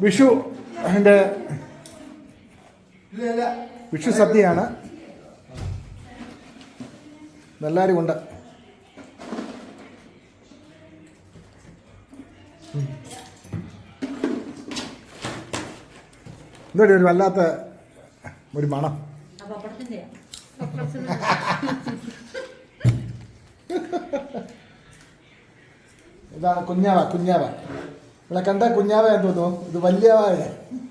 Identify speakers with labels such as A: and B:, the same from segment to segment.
A: വിഷു എന്റെ വിഷു സദ്യയാണ്. എല്ലാവരും ഉണ്ട് എന്തൊരു ഒരു വല്ലാത്ത ഒരു മണം. ഇതാണ് കുഞ്ഞാവ കുഞ്ഞാവ. ഇവിടെ കണ്ട കുഞ്ഞാവ എന്ന് തോന്നുന്നു. ഇത് വലിയവായ.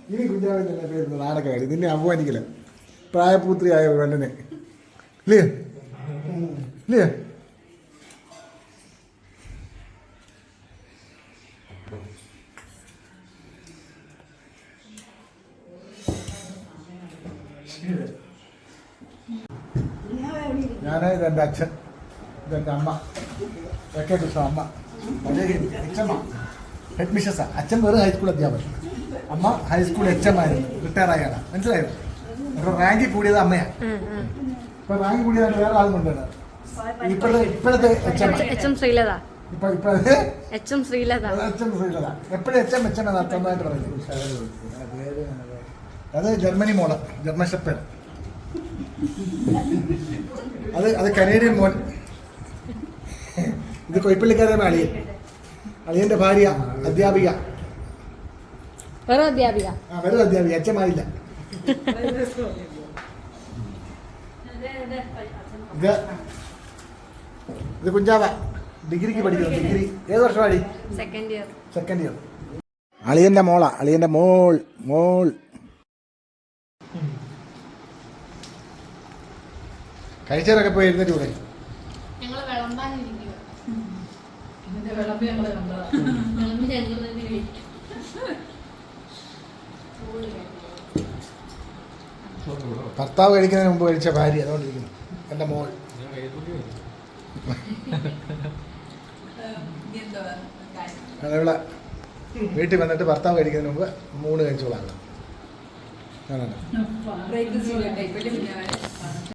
A: ഇനി കുഞ്ഞാവ തന്നെ പേര് നാടൊക്കെ കാര്യം നിന്നെ അപമാനിക്കില്ല. പ്രായപൂത്രിയായ പെണ്ണിനെ. ഇല്ലേ? ഇല്ലേ? ഞാൻ ഇതെന്റെ അച്ഛൻ. ഇതെന്റെ അമ്മ. ദിവസം അമ്മ. എം ഹെഡ് മിഷസാ അച്ഛൻ വെറും ഹൈസ്കൂൾ അധ്യാപകൻ. അമ്മ ഹൈസ്കൂൾ എച്ച് എം ആയിരുന്നു. റിട്ടയർ ആയാണ് മനസ്സിലായോ? അപ്പൊ റാങ്ക് കൂടിയത് അമ്മയാണ് ഇപ്പൊ റാങ്ക് കൂടിയതാണ് വേറെ ആളും കൊണ്ടുവരുന്നത് ഇപ്പോഴത്തെ ഇപ്പോഴത്തെ എച്ച് എം
B: ശ്രീലത.
A: ഇപ്പൊ ഇപ്പോഴത്തെ
B: H M Sreelatha.
A: H M Sreelatha. എപ്പോഴും എച്ച് എം എച്ച് എം സ്വന്തമായിട്ട് പറയുന്നത്. അത് ജർമ്മനി മോൾ ജർമ്മൻ ഷെപ്പേഡ് അത് അത് കനേഡിയൻ മോൻ. ഇത് കൊയ്പ്പള്ളിക്കാരൻ അളിയൻ. അളിയന്റെ ഭാര്യ അധ്യാപിക.
B: വെറും അധ്യാപിക.
A: ആ വെറും അധ്യാപിക. അച്ഛമായില്ല ഇത് ഇത് കുഞ്ചാവ. ഡിഗ്രിക്ക് പഠിക്കുന്നു. ഡിഗ്രി. ഏത് വർഷമാടി?
B: സെക്കൻഡ് ഇയർ
A: സെക്കൻഡ് ഇയർ അളിയന്റെ മോളാ. അളിയന്റെ മോൾ മോൾ. കഴിച്ചവരൊക്കെ പോയി എഴുന്നേറ്റ് കൂടെ.
B: ഞങ്ങൾ വിളമ്പാനിരിക്കുക
A: ഭർത്താവ് കഴിക്കുന്നതിന് മുമ്പ് കഴിച്ച ഭാര്യ അതുകൊണ്ടിരിക്കുന്നു എന്റെ മോൾ അതേപോലെ വീട്ടിൽ വന്നിട്ട് ഭർത്താവ് കഴിക്കുന്നതിന് മുമ്പ് മൂന്ന് കഴിച്ചോളാം ആണല്ലോ
C: ബ്രേക്ക് ചെയ്യട്ടെ ഇപ്പോഴും